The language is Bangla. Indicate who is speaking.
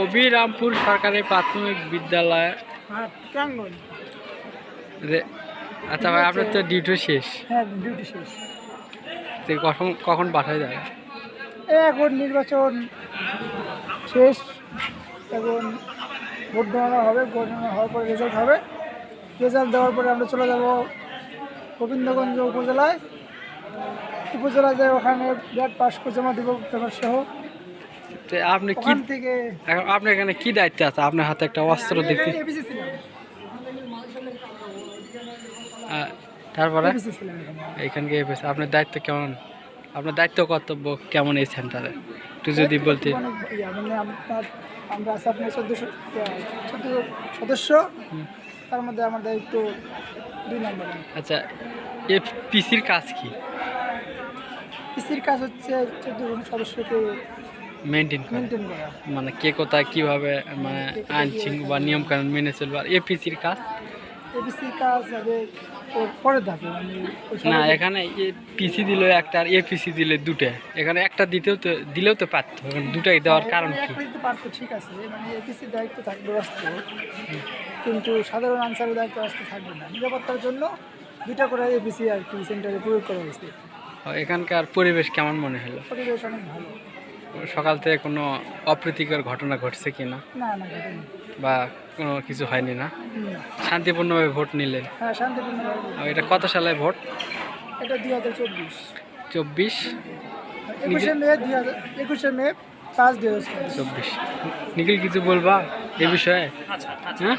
Speaker 1: অবিরামপুর সরকারি প্রাথমিক বিদ্যালয় রে আচ্ছা ভাই আপনার তো ডিউটি শেষ।
Speaker 2: হ্যাঁ ডিউটি শেষ।
Speaker 1: কখন কখন বাসায় যাবে
Speaker 2: এখন নির্বাচন শেষ। এখন ভোট গণনা হবে ভোট গণনা হওয়ার পরে রেজাল্ট হবে। রেজাল্ট দেওয়ার পরে আমরা চলে যাব গোবিন্দগঞ্জ উপজেলায়। উপজেলায় যাই ওখানে ব্যাট পাস করে জমা দিব পেপার সহ
Speaker 1: তো আপনি কি
Speaker 2: থেকে
Speaker 1: এখন আপনার এখানে কি দায়িত্ব আছে আপনার হাতে একটা অস্ত্র দেখতে তারপরে?
Speaker 2: এবিসি ছিলাম এখানে।
Speaker 1: এইখানকে এসেছে আপনার দায়িত্ব কেমন? আপনার দায়িত্ব কর্তব্য কেমন এই সেন্টারে? একটু যদি বলতে
Speaker 2: ইয়া, মানে আমরা আছি আপনার চোদ্দোশো সদস্য। তার মধ্যে আমার দায়িত্ব দুই নম্বরে।
Speaker 1: আচ্ছা এ পিসির কাজ কি?
Speaker 2: পিসির কাজ হচ্ছে চোদ্দ সদস্যকে
Speaker 1: মেনটেন করে। মানে কে কোথায় কীভাবে মানে আইন বা নিয়ম কানুন মেনে চলবে। আর এপিসির কাজ?
Speaker 2: এবিসির কাজ পরে থাকে মানে
Speaker 1: না এখানে পিসি দিল একটা আর এপিসি দিলে দুটো। এখানে একটা দিতেও তো দিলেও তো পারতো। এখানে দুটাই দেওয়ার কারণ কি?
Speaker 2: পারতো ঠিক আছে। মানে এপিসির দায়িত্ব থাকবে রাস্ত কিন্তু সাধারণ আনসারের দায়িত্ব রাস্তা থাকবে না। নিরাপত্তার জন্য দুইটা করে এপিসি আর কি সেন্টারে প্রয়োগ করা হয়েছে।
Speaker 1: এখানকার পরিবেশ কেমন মনে হলো?
Speaker 2: পরিবেশ অনেক ভালো।
Speaker 1: সকাল থেকে কোনো অপ্রীতিকর ঘটনা ঘটছে কি না? বা কোনো কিছু হয়নি না? শান্তিপূর্ণভাবে ভোট নিলেন।
Speaker 2: হ্যাঁ
Speaker 1: এটা কত সালের ভোট?
Speaker 2: এটা দুই হাজার চব্বিশ।
Speaker 1: চব্বিশ।
Speaker 2: একুশে মে দুই হাজার একুশে মে পাঁচ দুই হাজার চব্বিশ।
Speaker 1: চব্বিশ। নিখিল কিছু বলবা এ বিষয়ে? হ্যাঁ?